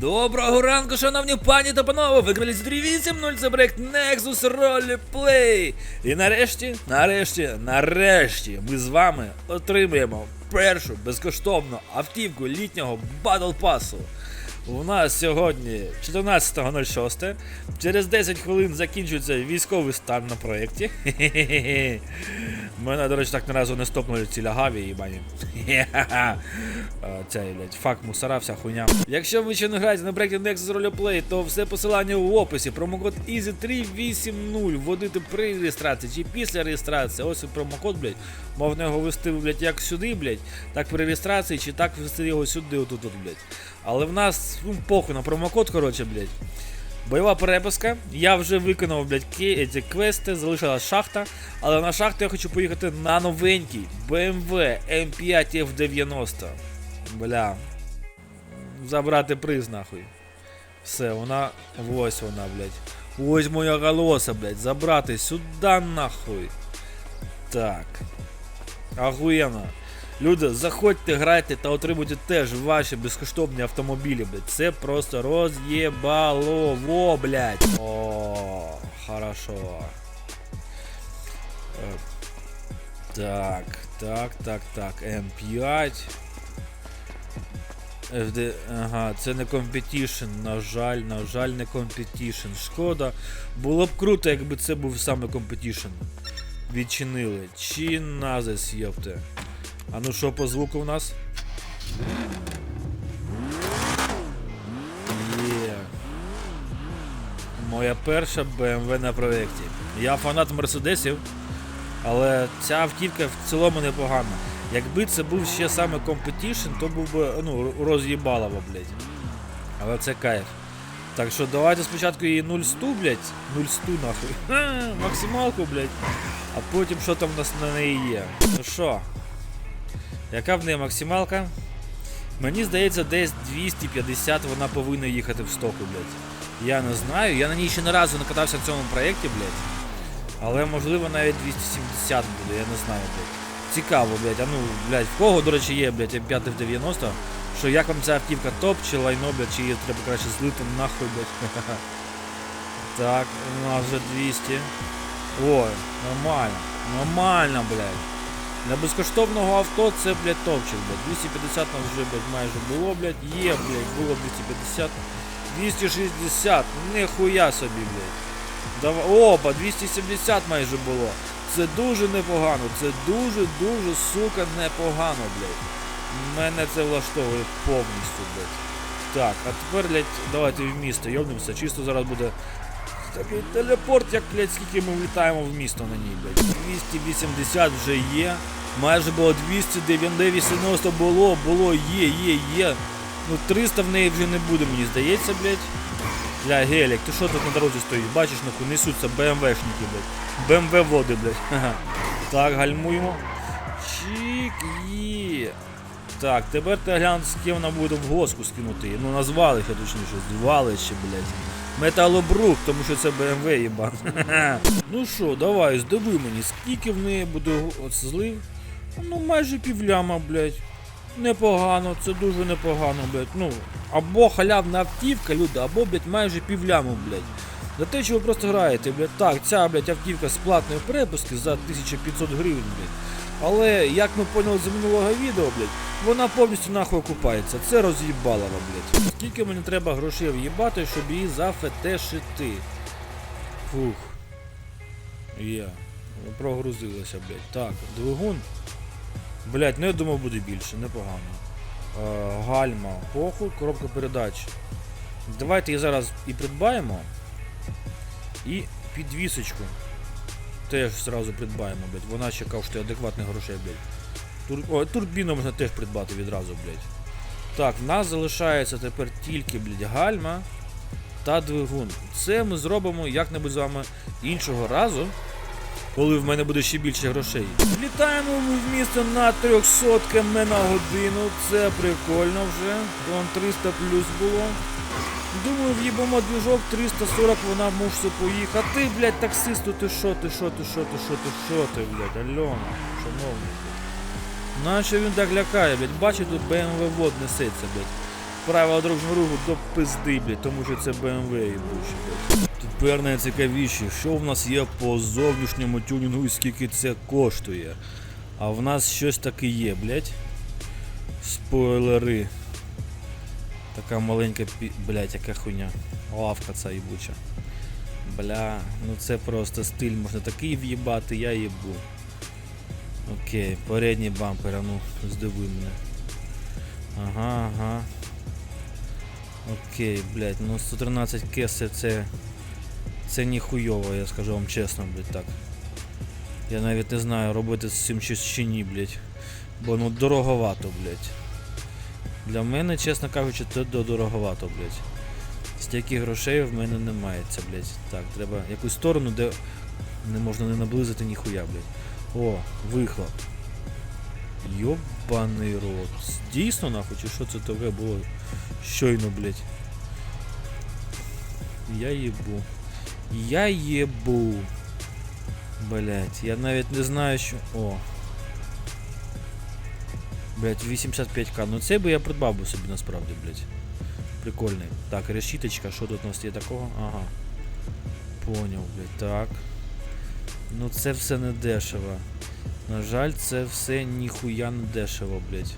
Доброго ранку, шановні пані та панове! Виграли з 380 це проект Nexus Roleplay. І нарешті, нарешті, нарешті ми з вами отримуємо першу безкоштовну автівку літнього Battle Pass. У нас сьогодні 14.06. Через 10 хвилин закінчується військовий стан на проєкті. Мене, до речі, так ні разу не стопнули ці лягаві їбані. Цей, блядь, фак мусора, вся хуйня. Якщо ви ще не граєте на проєкті Nexus Roleplay, то все посилання в описі. Промокод EASY380 вводити при реєстрації чи після реєстрації. Ось і промокод, блядь. Можна його ввести, блядь, як сюди, блядь, так при реєстрації, чи так ввести його сюди, отут, от, блядь. Але в нас, ну, похуй на промокод, коротше, блядь. Бойова переписка. Я вже виконав, блядь, ці квести, залишилась шахта. Але на шахту я хочу поїхати на новенький BMW M5 F90. Бля. Забрати приз, нахуй. Все, вона. Ось вона, блядь. Ось моя голоса, блядь. Забрати сюди, нахуй. Так. Ахуєнно. Люди, заходьте, грайте та отримуйте теж ваші безкоштовні автомобілі, блядь. Це просто роз'єбалово, блядь. О, хорошо. Е, Так, так, так, так. М5. FD, ага, це не competition, на жаль, на жаль, не competition. Шкода. Було б круто, якби це був саме competition. Відчинили. Чи назис, йопте. А ну що по звуку в нас? Є. Моя перша BMW на проєкті. Я фанат мерседесів, але ця автівка в цілому непогана. Якби це був ще саме competition, то був би ну, роз'їбалово, блядь. Але це кайф. Так що давайте спочатку її 0 100, блядь. 0 100 нахуй. Максималку, блядь. А потім що там у нас на неї є. Ну що? Яка в неї максималка? Мені здається, десь 250 вона повинна їхати в стоку, блядь. Я не знаю, я на ній ще не разу не катався в цьому проєкті, блядь. Але можливо навіть 270 буде, я не знаю, блядь. Цікаво, блядь. А ну, блядь, в кого, до речі, є, блядь, М5 в 90 що як вам ця автівка топ чи лайно, блядь, чи її треба краще злити нахуй, блядь. Так, у нас вже 200. Ой, нормально. Нормально, блядь. Для безкоштовного авто це, блядь, топчик, блядь. 250 нам вже, блядь, майже було, блядь. Є, блядь, було 250. 260. Нихуя собі, блядь. Давай. Опа, 270 майже було. Це дуже непогано. Це дуже-дуже, сука, непогано, блядь. Мене це влаштовує повністю, блядь. Так, а тепер, блядь, давайте в місто йобнемося. Чисто зараз буде такий телепорт, як, блядь, скільки ми влітаємо в місто на ній, блядь. 280 вже є. Майже було 290 було, було, є, є, є. Ну 300 в неї вже не буде, мені здається, блядь. Бля, гелік, ти що тут на дорозі стоїш? Бачиш, нахуй несуться БМВшники, блядь. БМВ води, блядь. Ха-ха. Так, гальмуємо. Чик, є. Так, тепер ти глянь, з ким вона буде в госку скинути. Ну, на звалище, точніше, звалище, блядь. Металобрук, тому що це БМВ, їбан. ну що, давай, здиви мені, скільки в неї буде злив? Ну, майже півляма, блядь. Непогано, це дуже непогано, блядь. Ну, або халявна автівка, люди, або, блядь, майже півляму, блядь. За те, що ви просто граєте, блядь. Так, ця, блядь, автівка з платної перепуски за 1500 гривень, блядь. Але, як ми поняли з минулого відео, блядь, вона повністю нахуй окупається. Це роз'їбалово, блядь. Скільки мені треба грошей в'їбати, щоб її зафетешити? Фух. Є. Прогрузилася, блядь. Так, двигун. Блять, ну я думав буде більше, непогано. Е, гальма, похуй, коробка передач. Давайте її зараз і придбаємо. І підвісочку. Теж зразу придбаємо, блядь. Вона ще коштує адекватних грошей, блядь. Тур... О, турбіну можна теж придбати відразу, блядь. Так, в нас залишається тепер тільки, блядь, гальма та двигун. Це ми зробимо як-небудь з вами іншого разу коли в мене буде ще більше грошей. Літаємо ми в місто на 300 км на годину. Це прикольно вже. Вон 300 плюс було. Думаю, в'їбемо двіжок 340, вона може поїхати. Блять, таксисту, ти що, ти що, ти що, ти що, ти що ти, блядь, Альона, шановний. Наче він так лякає, блядь, бачить тут BMW вод несеться, блядь. правила дорожнього руху до пизди, блядь, тому що це BMW їбуче, блядь. Тепер найцікавіше, що в нас є по зовнішньому тюнінгу і скільки це коштує. А в нас щось таке є, блядь. Спойлери. Така маленька. Блядь, яка хуйня. Лавка ця їбуча. Бля, ну це просто стиль, можна такий в'їбати, я їбу. Окей, передній бампер, а ну, здивуй мене. Ага, ага. Окей, блядь, ну 113 кеси це. Це ніхуйово, я скажу вам чесно, блядь, так. Я навіть не знаю, робити з цим щось чи ні, блядь. Бо ну дороговато, блядь. Для мене, чесно кажучи, це до- дороговато, блядь. Стільки грошей в мене немає, це, блядь. Так, треба якусь сторону, де не можна не наблизити ніхуя, блядь. О, вихлоп. Йобаний рот. Дійсно нахуй, чи що це таке було щойно, блядь. Я їбу. Я їбу. Блять, я навіть не знаю, що. О. Блять, 85к. Ну цей би я придбав би собі насправді, блять. Прикольний. Так, решіточка, що тут у нас є такого? Ага. Поняв, блять. Так. Ну це все не дешево. На жаль, це все ніхуя не дешево, блять.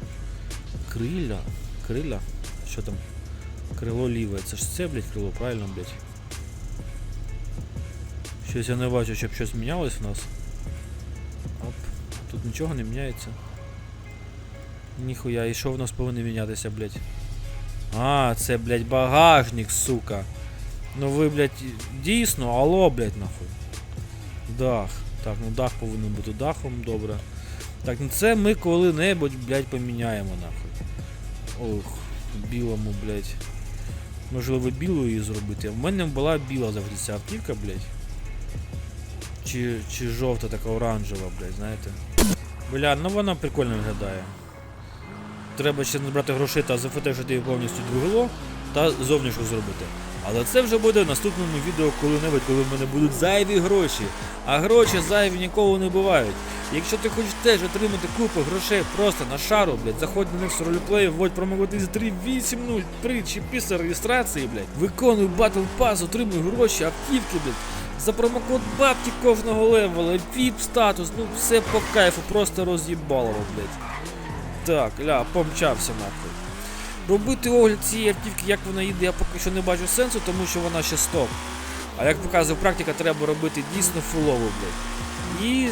Криля? Криля? Що там? Крило ліве. Це ж це, блять, крило, правильно, блять. Щось я не бачу, щоб щось мінялось у нас. Оп. Тут нічого не міняється. Ніхуя, і що в нас повинно мінятися, блять? А, це, блять, багажник, сука. Ну ви, блять, дійсно, алло, блять, нахуй. Дах. Так, ну дах повинен бути дахом, добре. Так, ну це ми коли-небудь, блять, поміняємо, нахуй. Ох, білому, блять. Можливо, білу її зробити. В мене була біла завжди ця автівка, блять. Чи, чи жовта така оранжева, блять, знаєте. Бля, ну вона прикольно виглядає. Треба ще набрати грошей та зафотешити її повністю двигало та зовнішньо зробити. Але це вже буде в наступному відео коли-небудь, коли в мене будуть зайві гроші. А гроші зайві ніколи не бувають. Якщо ти хочеш теж отримати купу грошей просто на шару, блядь, заходь на Next Roleplay, вводь промовити 380 при чи після реєстрації, блядь. Виконуй батл пас, отримуй гроші, автівки, блядь. За промокод бабки кожного левела, VIP статус, ну все по кайфу, просто роз'їбало, блядь. Так, ля, помчався нахуй. Робити огляд цієї автівки, як вона їде, я поки що не бачу сенсу, тому що вона ще стоп. А як показує практика, треба робити дійсно фулову, блядь. І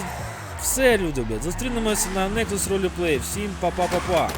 все, люди, блядь. Зустрінемося на Nexus Roleplay. Всім па-па-па-па.